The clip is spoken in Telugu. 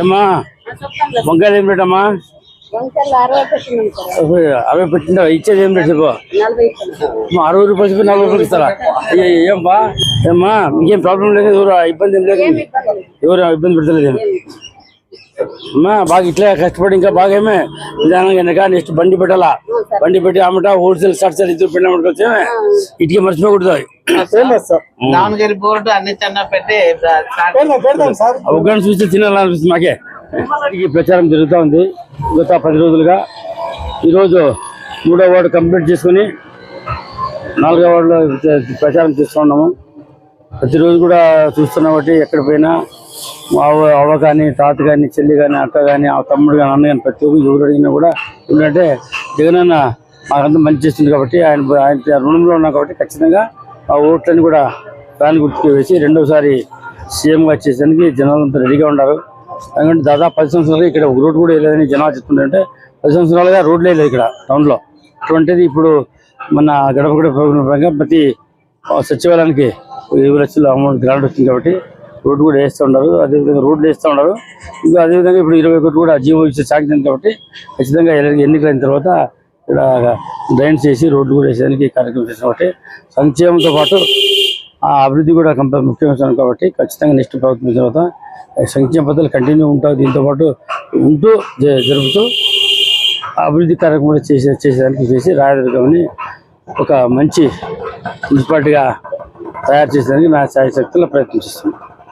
ఏమ్మా? వంకాయలు ఏం రేట్ అమ్మా అరవై పెట్టిందా ఇచ్చేది ఏం రేట్ అరవై రూపాయలు నలభై రూపాయలు ఇస్తారా? అయ్యో ఏం బా ఏమ్మా మీకేం ప్రాబ్లం లేదు? ఎవరు ఇబ్బంది ఏం లేదు? ఎవరు ఇబ్బంది పెడతలేదు? అమ్మా బాగా ఇట్లే కష్టపడి ఇంకా బాగా ఏమే నిదానంగా నెక్స్ట్ బండి పెట్టాలా? బండి పెట్టి ఆమెట హోల్సేల్ షార్ట్ సార్ ఇద్దరు పెట్టిన వచ్చే ఇటుకి మర్చిపోకూడదు దావణగిరి బోర్డు అన్ని చిన్న పెట్టి అవగాహన చూస్తే తినాలనిపిస్తుంది మాకే. ఈ ప్రచారం జరుగుతూ ఉంది. గత పది రోజులుగా. ఈరోజు మూడో వార్డు కంప్లీట్ చేసుకుని నాలుగో వార్డులో ప్రచారం చేస్తూ ఉన్నాము. ప్రతిరోజు కూడా చూస్తున్నాం బట్టి ఎక్కడ పోయినా. మా అవ్వ కానీ తాత కానీ చెల్లి కానీ అక్క కానీ ఆ తమ్ముడు కానీ అన్న కానీ ప్రతి ఒక్కరు ఎవరు అడిగినా కూడా ఏంటంటే జగనన్న మాకంతా మంచి చేస్తుంది కాబట్టి ఆయన ఆయన రుణంలో ఉన్నాం కాబట్టి ఖచ్చితంగా ఆ ఓట్లని కూడా ఫ్యాన్ గుర్తుకు వేసి రెండోసారి సీఎంగా చేసేందుకు జనాలు అంతా రెడీగా ఉన్నారు. ఎందుకంటే దాదాపు పది సంవత్సరాలుగా ఇక్కడ ఒక రోడ్డు కూడా వేయలేదని జనాలు చెప్తుంటే పది సంవత్సరాలుగా రోడ్లు వేయలేదు ఇక్కడ టౌన్లో. అటువంటిది ఇప్పుడు మన గడప గడప ప్రోగ్రాం ప్రతి సచివాలయానికి ఇరవై లక్షల అమౌంట్ గ్రాంట్ వచ్చింది కాబట్టి రోడ్డు కూడా వేస్తూ ఉన్నారు అదేవిధంగా రోడ్లు వేస్తూ ఉన్నారు ఇంకా అదేవిధంగా ఇప్పుడు ఇరవై ఒకటి కూడా జీవో ఇచ్చే సాగింది కాబట్టి ఖచ్చితంగా ఎన్నికలైన తర్వాత ఇక్కడ డ్రైన్ చేసి రోడ్లు కూడా వేసేదానికి కార్యక్రమం చేస్తాం కాబట్టి సంక్షేమంతో పాటు ఆ అభివృద్ధి కూడా కంప ముఖ్యమైన కాబట్టి ఖచ్చితంగా నెక్స్ట్ ప్రభుత్వం తర్వాత సంక్షేమ పద్ధతులు కంటిన్యూ ఉంటాయి. దీంతో పాటు ఉంటూ జ- జరుపుతూ అభివృద్ధి కార్యక్రమం చేసే చేసేదానికి చేసి రాయదుర్గమని ఒక మంచి మున్సిపాలిటీగా తయారు చేసేదానికి నా శాయశక్తుల ప్రయత్నిస్తున్నాను